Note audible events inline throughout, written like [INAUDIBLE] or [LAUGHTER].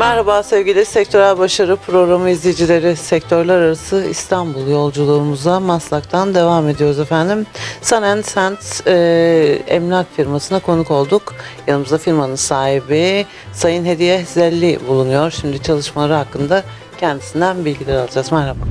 Merhaba sevgili Sektörel Başarı Programı izleyicileri. Sektörler arası İstanbul yolculuğumuza Maslak'tan devam ediyoruz efendim. Sun Sent e, emlak firmasına konuk olduk. Yanımızda firmanın sahibi Sayın Hediye Zelli bulunuyor. Şimdi çalışmaları hakkında kendisinden bilgiler alacağız. Merhaba.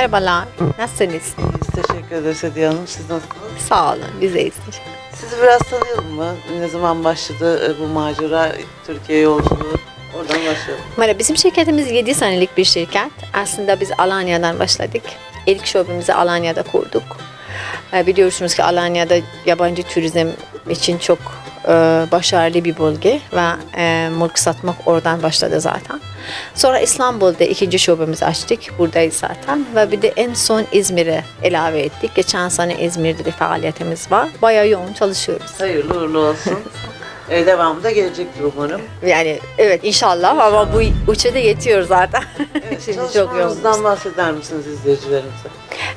Merhabalar, nasılsınız? Biz teşekkür ederiz Hediye Hanım. Siz nasılsınız? Sağ olun, bizeyiz. Sizi biraz tanıyalım mı? Ne zaman başladı e, bu macera, Türkiye yolculuğu? Oradan başlayalım. Merhaba, bizim şirketimiz 7 senelik bir şirket. Aslında biz Alanya'dan başladık. İlk şubemizi Alanya'da kurduk. Ee, Biliyorsunuz ki Alanya'da yabancı turizm için çok e, başarılı bir bölge ve e, mülk satmak oradan başladı zaten. Sonra İstanbul'da ikinci şubemizi açtık. Buradayız zaten. Ve bir de en son İzmir'e ilave ettik. Geçen sene İzmir'de de faaliyetimiz var. Bayağı yoğun çalışıyoruz. Hayırlı uğurlu olsun. e, devamı da gelecektir umarım. Yani evet inşallah, ama bu de yetiyor zaten. Evet, [LAUGHS] Şimdi çok yoğunuz. bahseder misiniz izleyicilerimize?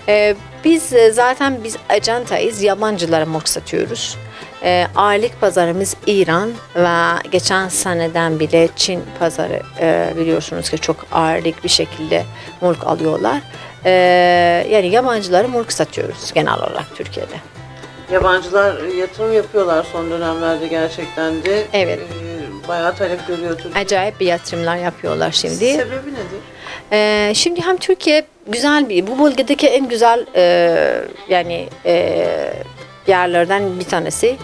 Ee, biz e, zaten biz acentayız, yabancılara mülk satıyoruz. Ee, ağırlık pazarımız İran ve geçen seneden bile Çin pazarı e, biliyorsunuz ki çok ağırlık bir şekilde mülk alıyorlar. Ee, yani yabancılara mülk satıyoruz genel olarak Türkiye'de. Yabancılar e, yatırım yapıyorlar son dönemlerde gerçekten de. Evet. E, bayağı talep görüyor Türkiye. Acayip bir yatırımlar yapıyorlar şimdi. Sebebi nedir? Şimdi hem Türkiye güzel bir, bu bölgedeki en güzel e, yani e, yerlerden bir tanesi.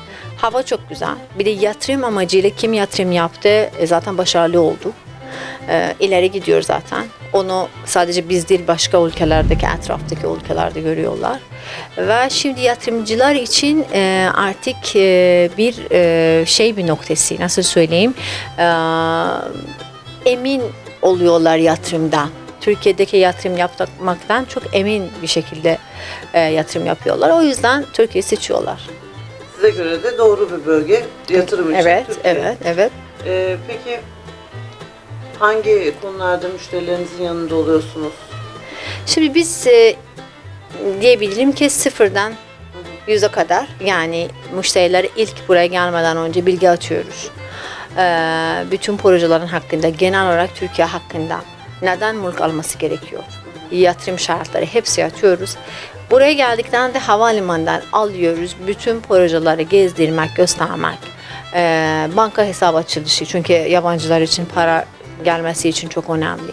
Hava çok güzel. Bir de yatırım amacıyla kim yatırım yaptı e, zaten başarılı oldu. E, ileri gidiyor zaten. Onu sadece biz değil başka ülkelerdeki etraftaki ülkelerde görüyorlar. Ve şimdi yatırımcılar için e, artık e, bir e, şey bir noktası nasıl söyleyeyim e, emin oluyorlar yatırımdan. Türkiye'deki yatırım yapmaktan çok emin bir şekilde e, yatırım yapıyorlar. O yüzden Türkiye'yi seçiyorlar. Size göre de doğru bir bölge yatırım için. Evet, Türkiye. evet, evet. E, peki hangi konularda müşterilerinizin yanında oluyorsunuz? Şimdi biz e, diyebilirim ki sıfırdan yüze kadar yani müşterilere ilk buraya gelmeden önce bilgi atıyoruz. E, bütün projelerin hakkında, genel olarak Türkiye hakkında neden mülk alması gerekiyor? Yatırım şartları hepsi atıyoruz. Buraya geldikten de havalimanından alıyoruz. Bütün projeleri gezdirmek, göstermek. E, banka hesabı açılışı çünkü yabancılar için para gelmesi için çok önemli.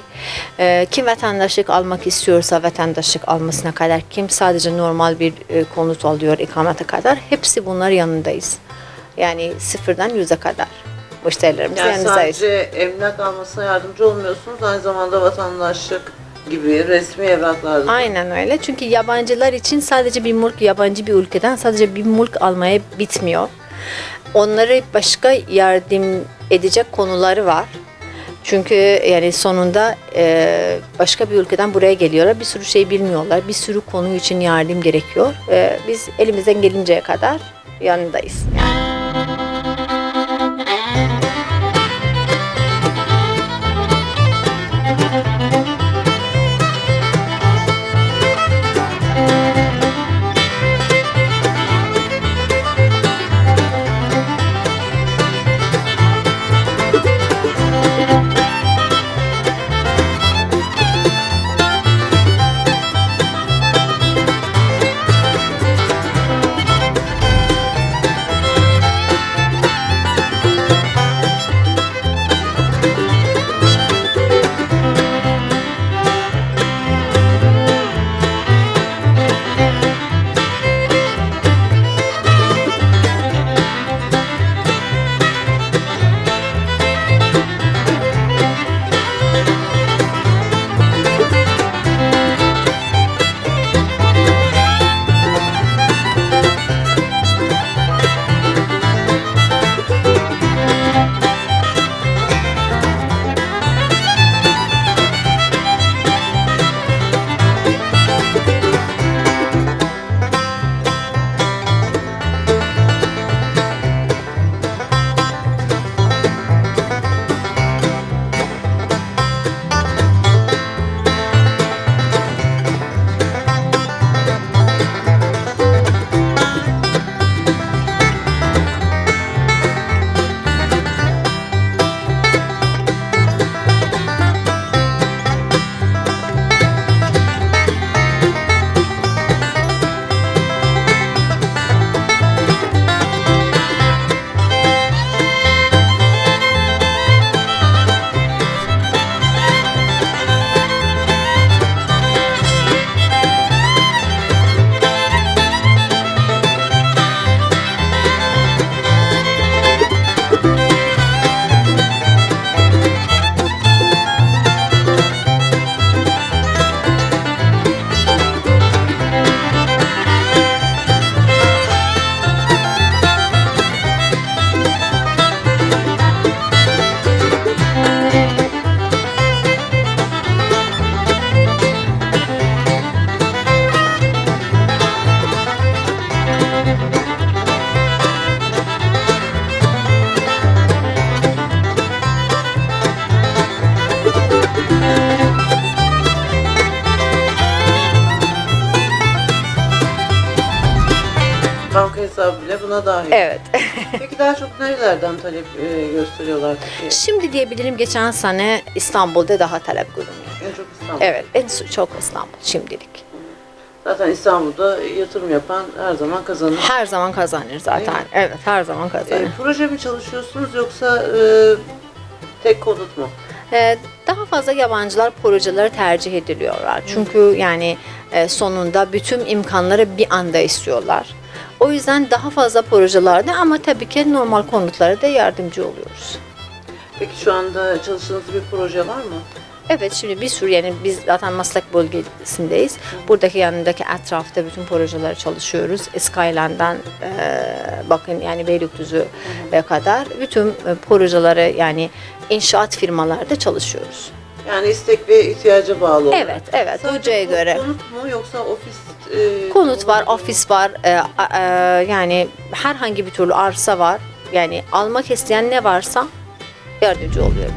Ee, kim vatandaşlık almak istiyorsa vatandaşlık almasına kadar, kim sadece normal bir e, konut alıyor ikamete kadar hepsi bunlar yanındayız. Yani sıfırdan yüze kadar müşterilerimizin Yani yanındayız. sadece emlak almasına yardımcı olmuyorsunuz. Aynı zamanda vatandaşlık gibi resmi evraklarda. Aynen öyle. Çünkü yabancılar için sadece bir mülk yabancı bir ülkeden sadece bir mülk almaya bitmiyor. Onları başka yardım edecek konuları var. Çünkü yani sonunda e, başka bir ülkeden buraya geliyorlar. Bir sürü şey bilmiyorlar. Bir sürü konu için yardım gerekiyor. E, biz elimizden gelinceye kadar yanındayız. Yani. Nerelerden talep e, gösteriyorlar peki? Şimdi diyebilirim geçen sene İstanbul'da daha talep görünüyor. En çok İstanbul. Evet, en çok İstanbul şimdilik. Zaten İstanbul'da yatırım yapan her zaman kazanır. Her zaman kazanır zaten. Değil? Evet, her zaman E, kazanır. proje mi çalışıyorsunuz yoksa e, tek konut mu? Ee, daha fazla yabancılar projeleri tercih ediliyorlar. Çünkü yani e, sonunda bütün imkanları bir anda istiyorlar. O yüzden daha fazla projelerde ama tabii ki normal konutlara da yardımcı oluyoruz. Peki şu anda çalıştığınız bir proje var mı? Evet şimdi bir sürü yani biz zaten Maslak bölgesindeyiz. Buradaki yanındaki etrafta bütün projeleri çalışıyoruz. Skyline'dan e, bakın yani Beylikdüzü'ye kadar bütün e, projeleri yani inşaat firmalarda çalışıyoruz. Yani istek ve ihtiyaca bağlı olarak. Evet, evet. Sadece Hocaya göre. Konut mu yoksa ofis? e, Konut var, ofis var, e, e, yani herhangi bir türlü arsa var. Yani almak isteyen ne varsa yardımcı oluyorum.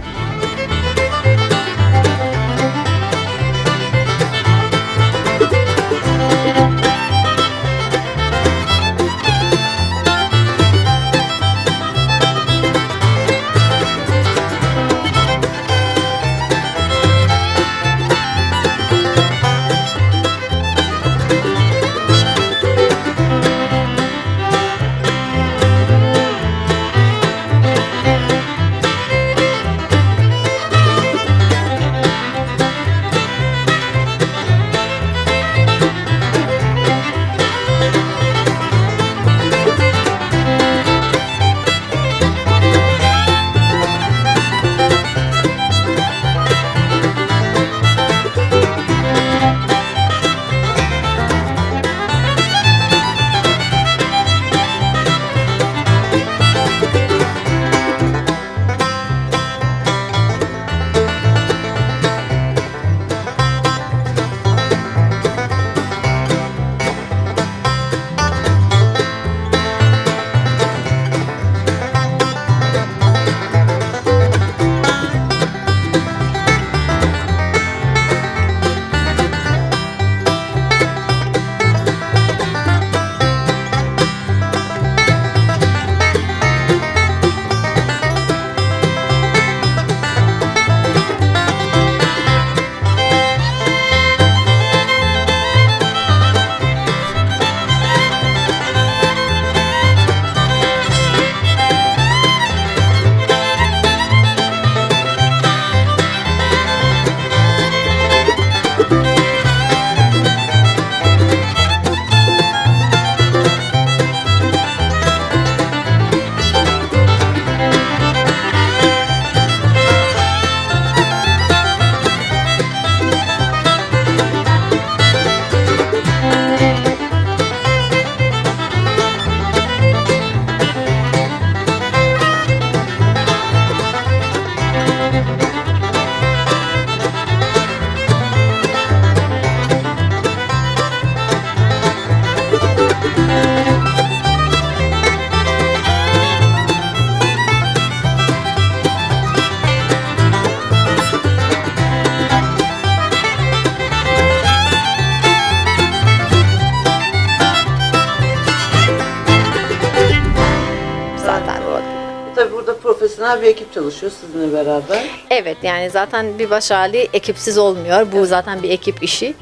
Profesyonel bir ekip çalışıyor sizinle beraber. Evet yani zaten bir başarılı ekipsiz olmuyor. Bu zaten bir ekip işi.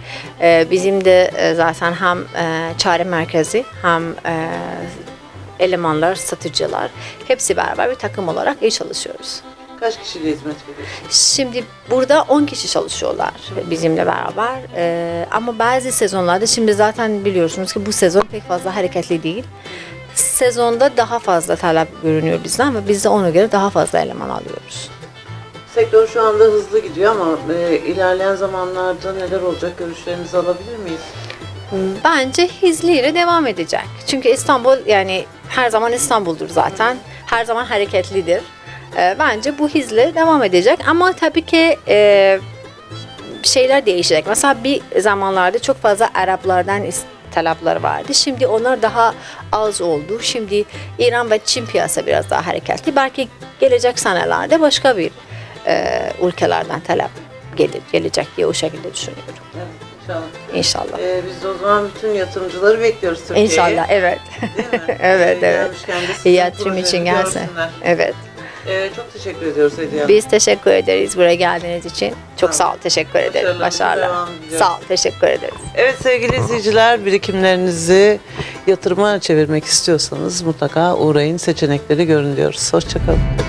Ee, bizim de e, zaten hem e, çare merkezi hem e, elemanlar, satıcılar hepsi beraber bir takım olarak iyi çalışıyoruz. Kaç kişiyle hizmet veriyorsunuz? Şimdi burada 10 kişi çalışıyorlar bizimle beraber. Ee, ama bazı sezonlarda şimdi zaten biliyorsunuz ki bu sezon pek fazla hareketli değil. Sezonda daha fazla talep görünüyor bizden ve biz de ona göre daha fazla eleman alıyoruz. Sektör şu anda hızlı gidiyor ama e, ilerleyen zamanlarda neler olacak görüşlerinizi alabilir miyiz? Bence hızlıyla devam edecek. Çünkü İstanbul yani her zaman İstanbul'dur zaten. Her zaman hareketlidir. Ee, bence bu hızla devam edecek. Ama tabii ki e, şeyler değişecek. Mesela bir zamanlarda çok fazla Araplardan talepler vardı. Şimdi onlar daha az oldu. Şimdi İran ve Çin piyasa biraz daha hareketli. Belki gelecek senelerde başka bir e, ülkelerden talep gelir, gelecek diye o şekilde düşünüyorum. Evet, inşallah. İnşallah. E, biz de o zaman bütün yatırımcıları bekliyoruz Türkiye'ye. İnşallah evet. Değil mi? [LAUGHS] Evet, E, evet. gelmişken de sizin Yatırım için görsünler. Evet. E, çok teşekkür ediyoruz Hediye Hanım. Biz teşekkür ederiz buraya geldiğiniz için. Çok sağ ol. Teşekkür ederim. Başarılarınızın Başarılar. Sağ ol. Teşekkür ederiz. Evet sevgili izleyiciler birikimlerinizi yatırıma çevirmek istiyorsanız mutlaka uğrayın seçenekleri görün diyoruz. Hoşçakalın.